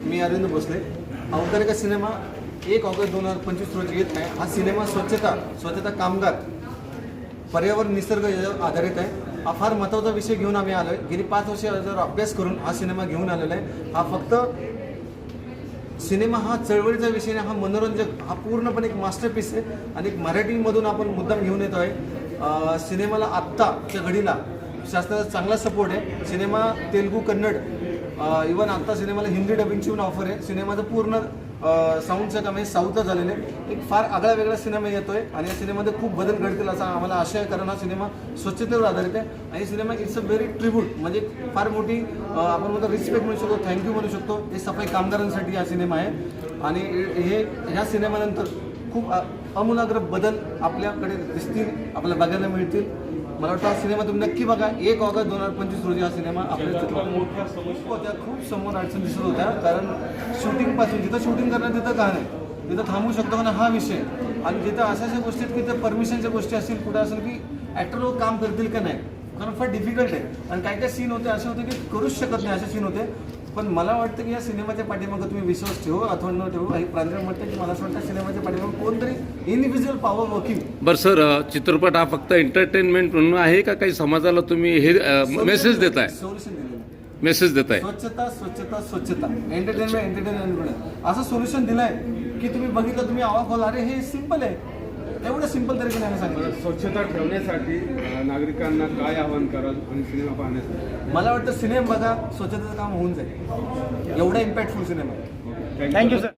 मी Arvind Bhosale. अवतारिका cinema एक August दोन हजार पंचवीस रोजी येत आहे. हा सिनेमा स्वच्छता स्वच्छता कामगार पर्यावरण निसर्ग याच्यावर आधारित आहे. हा फार महत्त्वाचा विषय घेऊन आम्ही आलो आहे गेली पाच वर्ष याच्यावर अभ्यास करून हा सिनेमा घेऊन आलेला आहे. हा फक्त सिनेमा हा चळवळीचा विषय नाही हा मनोरंजक हा पूर्णपणे एक मास्टरपीस आहे आणि एक मराठीमधून आपण मुद्दाम घेऊन येतो आहे सिनेमाला आत्ताच्या घडीला शासनाचा चांगला सपोर्ट आहे. सिनेमा तेलगू कन्नड इवन आत्ता सिनेमाला हिंदी डबिंगची पण ऑफर आहे. सिनेमाचं पूर्ण साऊंडचं काम हे साऊथचं झालेलं आहे एक फार आगळा वेगळा सिनेमा येतो आहे आणि या सिनेमामध्ये खूप बदल घडतील असा आम्हाला आशय आहे कारण हा सिनेमा स्वच्छतेवर आधारित आहे. आणि cinema it's a very tribute म्हणजे फार मोठी आपण म्हणतो रिस्पेक्ट म्हणू शकतो थँक्यू म्हणू शकतो. हे सफाई कामगारांसाठी हा सिनेमा आहे. आणि हे ह्या सिनेमानंतर खूप अमूलाग्र आमूलाग्र बदल आपल्याकडे दिसतील आपल्याला बघायला मिळतील. मला वाटतं हा सिनेमा तुम्ही नक्की बघा. एक ऑगस्ट दोन हजार पंचवीस रोजी हा सिनेमा आपल्या मोठ्या समस्या होत्या खूप समोर अडचण दिसत होत्या. कारण शूटिंगपासून जिथं शूटिंग करणार तिथं का नाही? तिथं थांबू शकतो का हा विषय. आणि जिथं अशा अशा गोष्टी आहेत की परमिशनच्या गोष्टी असतील कुठं असेल की ॲक्टर लोक काम करतील का नाही? कारण फार डिफिकल्ट आहे. आणि काय काय सीन होते असे होते की करूच शकत नाही असे सीन होते. पण मला वाटतं की या सिनेमाच्या पाठीमागं तुम्ही विश्वास ठेवू अथवा न ठेवू. आणि प्रांजळ म्हणतं की मला असं वाटतं सिनेमाच्या पाठीमागं कोणतरी इनडिव्हिज्युअल पॉवर वर्किंग बरं सर चित्रपट हा फक्त एंटरटेनमेंट म्हणून आहे का काही समाजाला तुम्ही हे मेसेज देताय? सोल्युशन दिलेलं आहे. मेसेज देताय. स्वच्छता स्वच्छता स्वच्छता. एंटरटेनमेंट एंटरटेनमेंट असं सोल्युशन दिलंय की तुम्ही बघितलं तुम्ही आवा खोला अरे हे सिंपल आहे. एवढं सिंपल तरी नाही सांगितलं? स्वच्छता ठेवण्यासाठी नागरिकांना काय आवाहन कराल आणि सिनेमा पाहण्यासाठी? मला वाटतं सिनेमा बघा स्वच्छतेचं काम होऊन जाईल. एवढा इम्पॅक्टफुल सिनेमा. Thank you sir